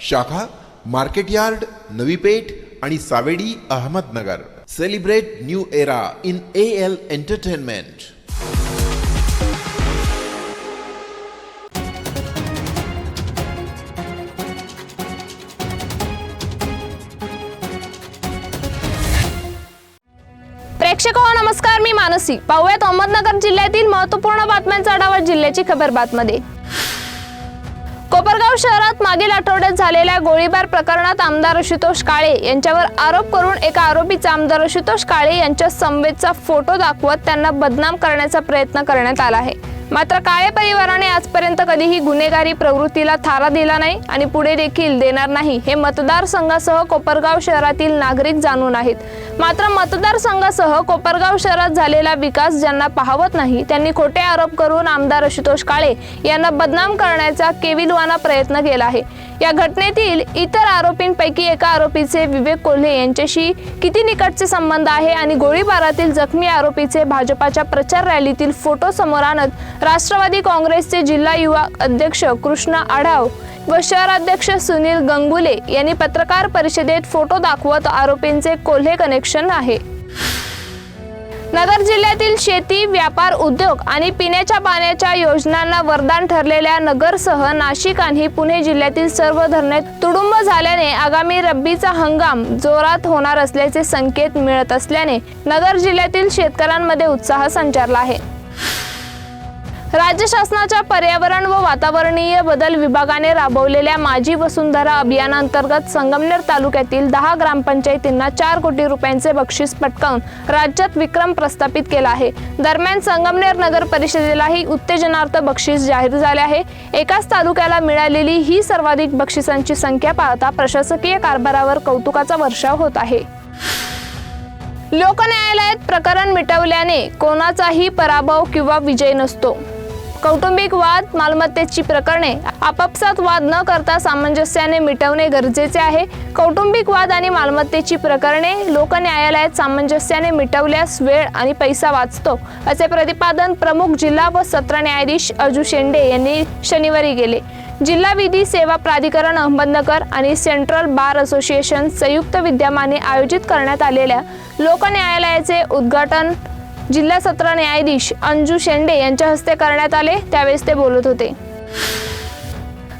शाखा market yard Navi Peth आणि Savedi Ahmednagar. Celebrate new era in A L entertainment प्रेक्षक हो, नमस्कार मी मानसी. पाहूयात अहमदनगर जिल्ह्यातील महत्त्वपूर्ण बातम्यांचा आढावा जिल्ह्याची खबर बातमध्ये. कोपरगाव शहरात मागील आठवड्यात झालेल्या गोळीबार प्रकरणात आमदार आशुतोष काळे यांच्यावर आरोप करून एका आरोपीचा आमदार आशुतोष काळे यांच्या समवेतचा फोटो दाखवत त्यांना बदनाम करण्याचा प्रयत्न करण्यात आला आहे. मात्र काळे परिवाराने आजपर्यंत कधीही गुन्हेगारी प्रवृत्तीला थारा दिला नाही आणि पुढे देखील देणार नाही हे मतदारसंघासह कोपरगाव शहरातील नागरिक जाणून आहेत. मात्र मतदारसंघासह कोपरगाव शहरात झालेला विकास ज्यांना पाहवत नाही त्यांनी खोटे आरोप करून आमदार आशुतोष काळे यांना बदनाम करण्याचा केविलवाना प्रयत्न केला आहे. या घटनेतील इतर आरोपींपैकी एका आरोपीचे विवेक कोल्हे यांच्याशी किती निकटचे संबंध आहे आणि गोळीबारातील जखमी आरोपीचे भाजपाच्या प्रचार रॅलीतील फोटो समोर आणत राष्ट्रवादी काँग्रेसचे जिल्हा युवा अध्यक्ष कृष्णा आढाव व शहराध्यक्ष सुनील गंगुले यांनी पत्रकार परिषदेत फोटो दाखवत आरोपींचे कोल्हे कनेक्शन आहे. नगर जिल्ह्यातील शेती व्यापार उद्योग आणि पिण्याच्या पाण्याच्या योजनांना वरदान ठरलेल्या नगरसह नाशिक आणि पुणे जिल्ह्यातील सर्व धरणे तुडुंब झाल्याने आगामी रब्बीचा हंगाम जोरात होणार असल्याचे संकेत मिळत असल्याने नगर जिल्ह्यातील शेतकऱ्यांमध्ये उत्साह संचारला आहे. राज्य शासनाच्या पर्यावरण व वातावरणीय बदल विभागाने राबवलेल्या माझी वसुंधरा अभियानांतर्गत संगमनेर तालुक्यातील दहा ग्रामपंचायतींना चार कोटी रुपयांचे बक्षीस पटकावून राज्यात विक्रम प्रस्थापित केला आहे. दरम्यान संगमनेर नगर परिषदेलाही उत्तेजनार्थ बक्षीस जाहीर झाले आहे. एकाच तालुक्याला मिळालेली ही सर्वाधिक बक्षिसांची संख्या पाहता प्रशासकीय कारभारावर कौतुकाचा वर्षाव होत आहे. लोकन्यायालयात प्रकरण मिटवल्याने कोणाचाही पराभव किंवा विजय नसतो. कौटुंबिक वाद मालमत्तेची प्रकरणे आपापसात वाद न करता सामंजस्याने मिटवणे गरजेचे आहे. कौटुंबिक वाद आणि मालमत्तेची प्रकरणे लोकन्यायालयात सामंजस्याने मिटवल्यास वेळ आणि पैसा वाचतो असे प्रतिपादन प्रमुख जिल्हा व सत्र न्यायाधीश अजू शेंडे यांनी शनिवारी केले. जिल्हा विधी सेवा प्राधिकरण अहमदनगर आणि सेंट्रल बार असोसिएशन संयुक्त विद्यमाने आयोजित करण्यात आलेल्या लोकन्यायालयाचे उद्घाटन जिल्हा सत्र न्यायाधीश अंजू शेंडे यांच्या हस्ते करण्यात आले त्यावेळेस ते बोलत होते.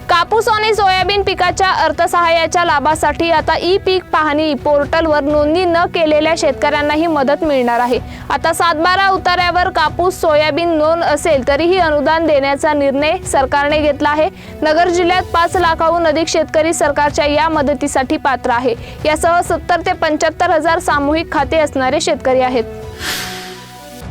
कापूस आणि सोयाबीन पिकाच्या अर्थसहाय्याच्या लाभासाठी आता ई पीक पाहणी पोर्टलवर नोंदणी न केलेल्या शेतकऱ्यांनाही मदत मिळणार आहे. आता सातबारा उतार्यावर कापूस सोयाबीन नोंद असेल तरीही अनुदान देण्याचा निर्णय सरकारने घेतला आहे. नगर जिल्ह्यात पाच लाखाहून अधिक शेतकरी सरकारच्या या मदतीसाठी पात्र आहे. यासह सत्तर ते पंच्याहत्तर हजार सामूहिक खाते असणारे शेतकरी आहेत.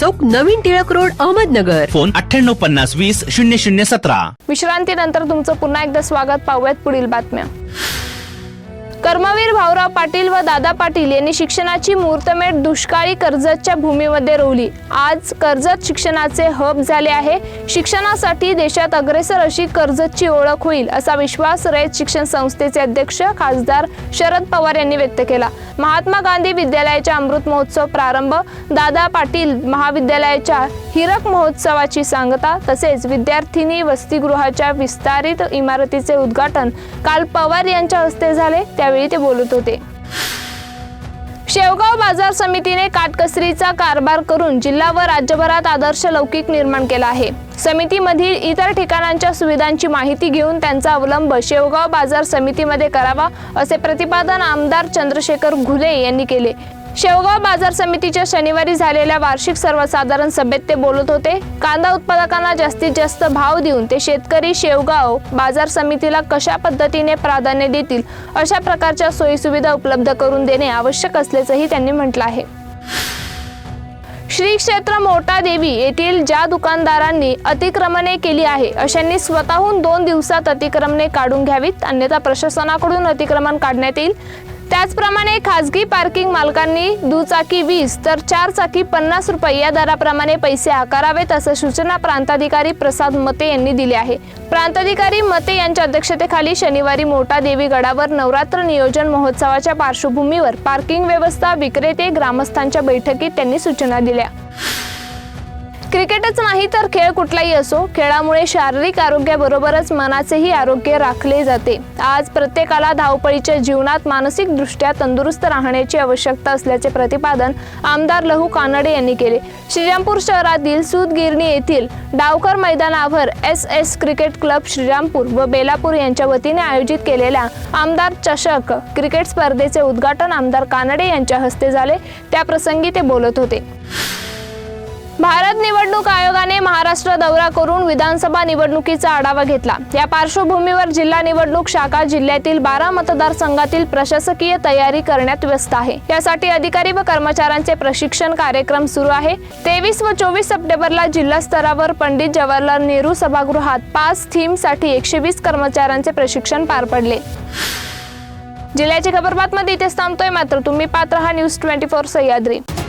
चौक नवीन टिळक रोड अहमदनगर. फोन अठ्ठ्याण्णव पन्नास वीस शून्य शून्य सतरा. विश्रांतीनंतर तुमचं पुन्हा एकदा स्वागत. पाहूयात पुढील बातम्या. कर्मवीर भाऊराव पाटील व दादा पाटील यांनी शिक्षणाची मुहूर्तमेढ दुष्काळी कर्जतच्या भूमीमध्ये रोवली. आज कर्जत शिक्षणाचे हब झाले आहे. शिक्षणासाठी देशात अग्रेसर अशी कर्जतची ओळख होईल असा विश्वास रयत शिक्षण संस्थेचे अध्यक्ष खासदार शरद पवार यांनी व्यक्त केला. महात्मा गांधी विद्यालयाच्या अमृत महोत्सव प्रारंभ दादा पाटील महाविद्यालयाच्या हिरक महोत्सवाची सांगता तसेच विद्यार्थिनी वसतिगृहाच्या विस्तारित इमारतीचे उद्घाटन काल पवार यांच्या हस्ते झाले. त्यावेळी ते बोलत होते. शेवगाव बाजार समितीने काटकसरीचा कारभार करून जिल्हा व राज्यभरात आदर्श लौकिक निर्माण केला आहे. समितीमधील इतर ठिकाणांच्या सुविधांची माहिती घेऊन त्यांचा अवलंब शेवगाव बाजार समितीमध्ये करावा असे प्रतिपादन आमदार चंद्रशेखर घुले यांनी केले. शेवगाव बाजार समितीच्या शनिवारी झालेल्या वार्षिक सर्वसाधारण सभेत ते बोलत होते. कांदा उत्पादकांना जास्तीत जास्त भाव देऊन ते शेतकरी शेवगाव बाजार समितीला कशा पद्धतीने प्राधान्य देतील अशा प्रकारच्या सोयीसुविधा उपलब्ध करून देणे आवश्यक असल्याचंही त्यांनी म्हटलं आहे. श्री क्षेत्र मोठा देवी येथील ज्या दुकानदारांनी अतिक्रमणे केली आहे अशांनी स्वतःहून दोन दिवसात अतिक्रमणे काढून घ्यावीत अन्यथा प्रशासनाकडून अतिक्रमण काढण्यात येईल. त्याचप्रमाणे खासगी पार्किंग मालकांनी दुचाकी वीस तर चार चाकी पन्नास रुपये या दराप्रमाणे पैसे आकारावेत असं सूचना प्रांताधिकारी प्रसाद मते यांनी दिली आहे. प्रांताधिकारी मते यांच्या अध्यक्षतेखाली शनिवारी मोठा देवी गडावर नवरात्र नियोजन महोत्सवाच्या पार्श्वभूमीवर पार्किंग व्यवस्था विक्रेते ग्रामस्थांच्या बैठकीत त्यांनी सूचना दिल्या. क्रिकेटच नाही तर खेळ कुठलाही असो खेळामुळे शारीरिक आरोग्याबरोबरच मनाचेही आरोग्य राखले जाते. आज प्रत्येकाला धावपळीच्या जीवनात मानसिकदृष्ट्या तंदुरुस्त राहण्याची आवश्यकता असल्याचे प्रतिपादन आमदार लहू कानडे यांनी केले. श्रीरामपूर शहरातील सूतगिरणी येथील डावकर मैदानावर S S cricket club Shrirampur व बेलापूर यांच्या वतीने आयोजित केलेल्या आमदार चषक क्रिकेट स्पर्धेचे उद्घाटन आमदार कानडे यांच्या हस्ते झाले. त्याप्रसंगी ते बोलत होते. भारत निवडणूक आयोगाने महाराष्ट्र दौरा करून विधानसभा निवडणुकीचा आढावा घेतला. या पार्श्वभूमीवर जिल्हा निवडणूक शाखा जिल्ह्यातील बारा मतदारसंघातील प्रशासकीय तयारी करण्यात व्यस्त आहे. यासाठी अधिकारी व कर्मचाऱ्यांचे प्रशिक्षण कार्यक्रम सुरू आहे. तेवीस व चोवीस सप्टेंबरला जिल्हा स्तरावर पंडित जवाहरलाल नेहरू सभागृहात पाच थीमसाठी एकशे वीस कर्मचाऱ्यांचे प्रशिक्षण पार पडले. जिल्ह्याची खबर बातमध्ये इथेच थांबतोय. मात्र तुम्ही पात्र हा न्यूज ट्वेंटी फोर सह्याद्री.